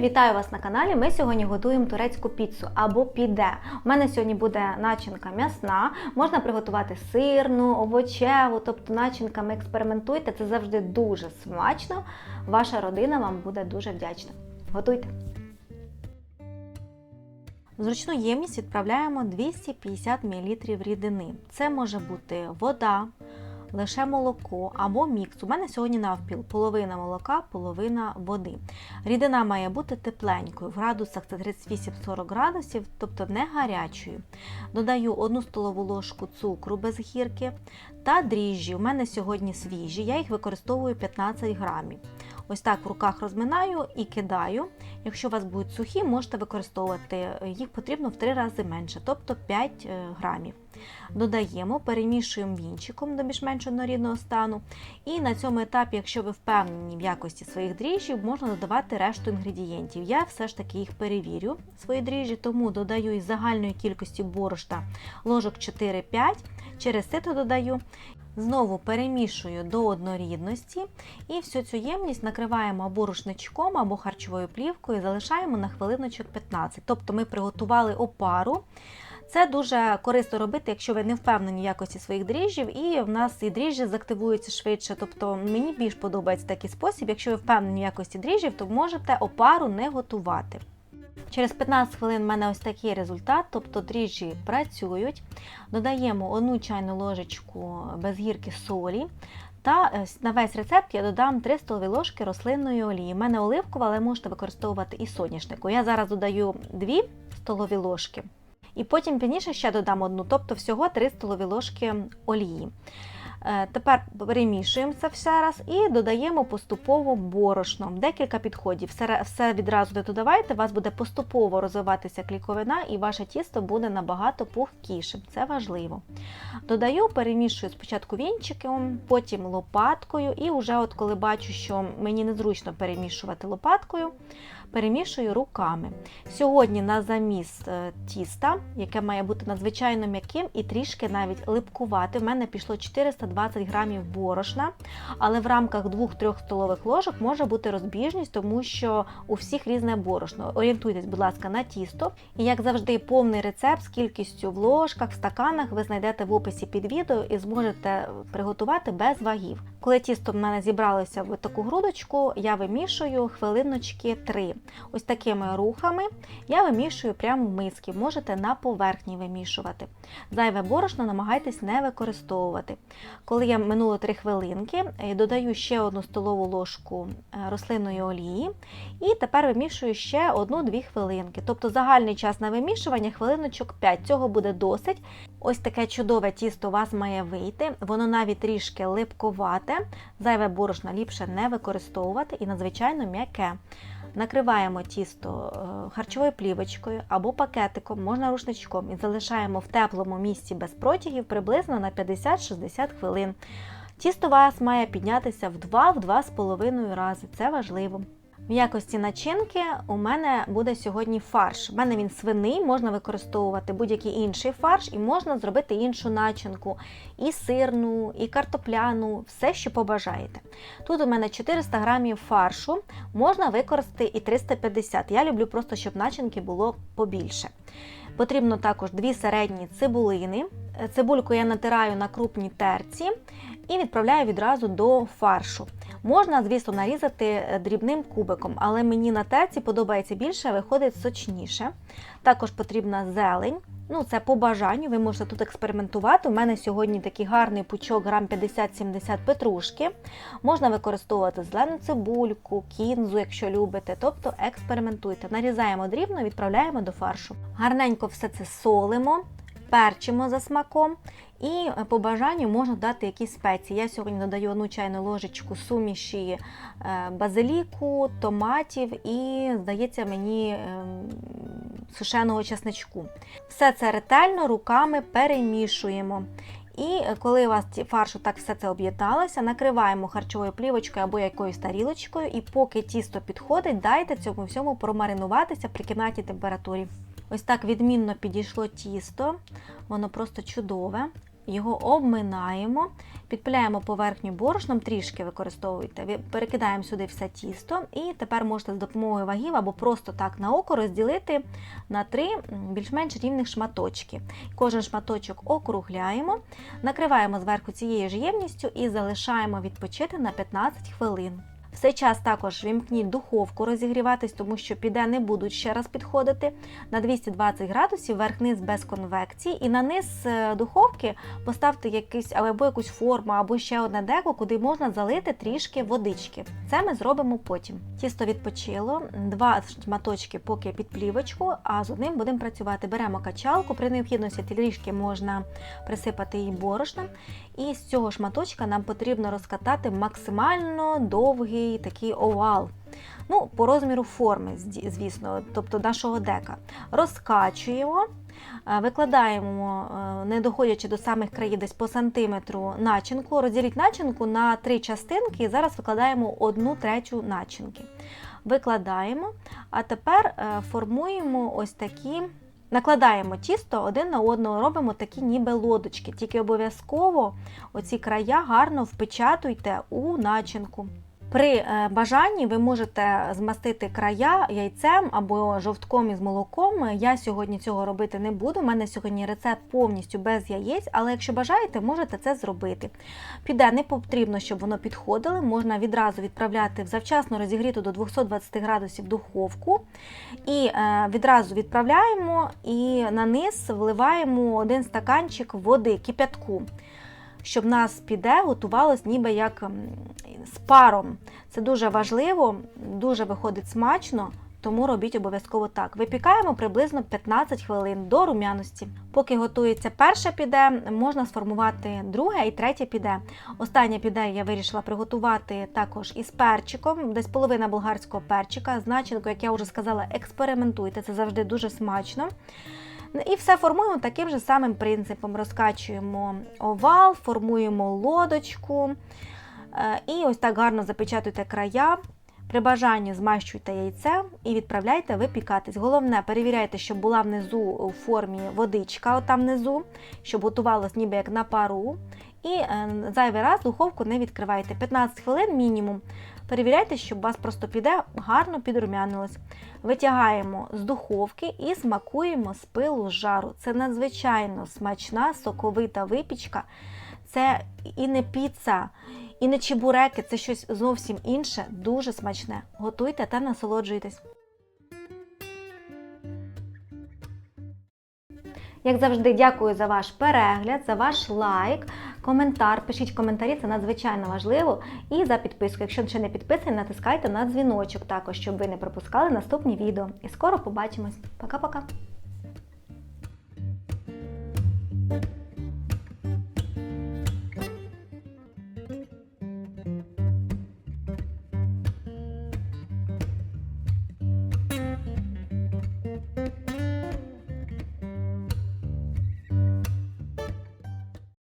Вітаю вас на каналі. Ми сьогодні готуємо турецьку піцу або піде. У мене сьогодні буде начинка м'ясна. Можна приготувати сирну, овочеву, тобто начинками експериментуйте. Це завжди дуже смачно. Ваша родина вам буде дуже вдячна. Готуйте! В зручну ємність відправляємо 250 мл рідини. Це може бути вода, лише молоко або мікс. У мене сьогодні навпіл половина молока, половина води. Рідина має бути тепленькою, в градусах це 38-40 градусів, тобто не гарячою. Додаю 1 столову ложку цукру без гірки та дріжджі. У мене сьогодні свіжі, я їх використовую 15 грамів. Ось так в руках розминаю і кидаю. Якщо у вас будуть сухі, можете використовувати їх потрібно в 3 рази менше, тобто 5 грамів. Додаємо, перемішуємо вінчиком до більш-менш однорідного стану. І на цьому етапі, якщо ви впевнені в якості своїх дріжджів, можна додавати решту інгредієнтів. Я все ж таки їх перевірю, свої дріжджі, тому додаю із загальної кількості борошна ложок 4-5, через сито додаю. Знову перемішую до однорідності і всю цю ємність накриваємо або рушничком, або харчовою плівкою і залишаємо на хвилиночок 15. Тобто ми приготували опару. Це дуже корисно робити, якщо ви не впевнені в якості своїх дріжджів, і в нас і дріжджі заактивуються швидше. Тобто мені більш подобається такий спосіб. Якщо ви впевнені в якості дріжджів, то можете опару не готувати. Через 15 хвилин в мене ось такий результат, тобто дріжджі працюють. Додаємо одну чайну ложечку без гірки солі. Та на весь рецепт я додам 3 столові ложки рослинної олії. У мене оливкова, але можете використовувати і соняшнику. Я зараз додаю 2 столові ложки. І потім пізніше ще додам одну, тобто всього 3 столові ложки олії. Тепер перемішуємо це все раз і додаємо поступово борошно. Декілька підходів. Все, все відразу не додавайте, у вас буде поступово розвиватися кліковина і ваше тісто буде набагато пухкішим. Це важливо. Додаю, перемішую спочатку вінчиком, потім лопаткою, і вже от коли бачу, що мені незручно перемішувати лопаткою, перемішую руками. Сьогодні на заміс тіста, яке має бути надзвичайно м'яким і трішки навіть липкувати, в мене пішло 420 грамів борошна, але в рамках 2-3 столових ложок може бути розбіжність, тому що у всіх різне борошно. Орієнтуйтесь, будь ласка, на тісто. І як завжди, повний рецепт з кількістю в ложках, в стаканах ви знайдете в описі під відео і зможете приготувати без вагів. Коли тісто в мене зібралося в таку грудочку, я вимішую хвилиночки 3. Ось такими рухами я вимішую прямо в миски, можете на поверхні вимішувати. Зайве борошно намагайтесь не використовувати. Коли я минуло 3 хвилинки, додаю ще одну столову ложку рослинної олії і тепер вимішую ще 1-2 хвилинки. Тобто загальний час на вимішування хвилиночок 5. Цього буде досить. Ось таке чудове тісто у вас має вийти, воно навіть трішки липковате, зайве борошно ліпше не використовувати і надзвичайно м'яке. Накриваємо тісто харчовою плівочкою або пакетиком, можна рушничком, і залишаємо в теплому місці без протягів приблизно на 50-60 хвилин. Тісто вас має піднятися в 2-2,5 рази, це важливо. В якості начинки у мене буде сьогодні фарш. У мене він свиний, можна використовувати будь-який інший фарш, і можна зробити іншу начинку, і сирну, і картопляну, все, що побажаєте. Тут у мене 400 грамів фаршу, можна використати і 350 Я люблю просто, щоб начинки було побільше. Потрібно також дві середні цибулини. Цибульку я натираю на крупній терці і відправляю відразу до фаршу. Можна, звісно, нарізати дрібним кубиком, але мені на терці подобається більше, виходить сочніше. Також потрібна зелень. Ну, це по бажанню, ви можете тут експериментувати. У мене сьогодні такий гарний пучок, грам 50-70 петрушки. Можна використовувати зелену цибульку, кінзу, якщо любите. Тобто експериментуйте. Нарізаємо дрібно, відправляємо до фаршу. Гарненько все це солимо, перчимо за смаком. І по бажанню можна дати якісь спеції. Я сьогодні додаю одну чайну ложечку суміші базиліку, томатів і, здається, мені сушеного чесничку. Все це ретельно руками перемішуємо. І коли у вас фаршу так все це об'єдналося, накриваємо харчовою плівочкою або якоюсь тарілочкою, і поки тісто підходить, дайте цьому всьому промаринуватися при кімнатній температурі. Ось так відмінно підійшло тісто, воно просто чудове. Його обминаємо, підпиляємо поверхню борошном, трішки використовуйте, перекидаємо сюди все тісто, і тепер можете з допомогою вагів або просто так на око розділити на три більш-менш рівних шматочки. Кожен шматочок округляємо, накриваємо зверху цією ж ємністю і залишаємо відпочити на 15 хвилин. В цей час також вімкніть духовку розігріватись, тому що піде не будуть ще раз підходити на 220 градусів, верх-низ без конвекції, і на низ е, духовки поставте якийсь або якусь форму, або ще одне деко, куди можна залити трішки водички. Це ми зробимо потім. Тісто відпочило, два шматочки поки під плівочку, а з одним будемо працювати. Беремо качалку, при необхідності трішки можна присипати її борошном. І з цього шматочка нам потрібно розкатати максимально довгий такий овал. Ну, по розміру форми, звісно, тобто нашого дека. Розкачуємо, е, викладаємо, е, не доходячи до самих країв, десь по сантиметру начинку. Розділіть начинку на три частинки і зараз викладаємо одну третю начинки. Викладаємо, а тепер е, формуємо ось такі. Накладаємо тісто один на одного, робимо такі ніби лодочки. Тільки обов'язково оці края гарно впечатуйте у начинку. При е, бажанні ви можете змастити края яйцем або жовтком із молоком. Я сьогодні цього робити не буду. У мене сьогодні рецепт повністю без яєць, але якщо бажаєте, можете це зробити. Піде не потрібно, щоб воно підходило. Можна відразу відправляти в завчасно розігріту до 220 градусів духовку. І е, відразу відправляємо і на низ вливаємо один стаканчик води, кип'ятку. Щоб нас піде, готувалось ніби як з паром. Це дуже важливо, дуже виходить смачно, тому робіть обов'язково так. Випікаємо приблизно 15 хвилин до рум'яності. Поки готується перше піде, можна сформувати друге і третє піде. Останнє піде я вирішила приготувати також із перчиком, десь половина болгарського перчика. З як я вже сказала, експериментуйте, це завжди дуже смачно. Ну, І все формуємо таким же самим принципом. Розкачуємо овал, формуємо лодочку. е, І ось так гарно запечатуйте края. При бажанні змащуйте яйцем і відправляйте випікатись. Головне, перевіряйте, щоб була внизу у формі водичка, отам внизу, щоб готувалось ніби як на пару. І е, зайвий раз духовку не відкривайте. 15 хвилин мінімум. Перевіряйте, щоб у вас просто піде гарно підрумянилось. Витягаємо з духовки і смакуємо з пилу з жару. Це надзвичайно смачна, соковита випічка. Це і не піца, і не чебуреки, це щось зовсім інше, дуже смачне. Готуйте та насолоджуйтесь. Як завжди, дякую за ваш перегляд, за ваш лайк, коментар. Пишіть коментарі, це надзвичайно важливо. І за підписку. Якщо ще не підписані, натискайте на дзвіночок також, щоб ви не пропускали наступні відео. І скоро побачимось. Пока-пока!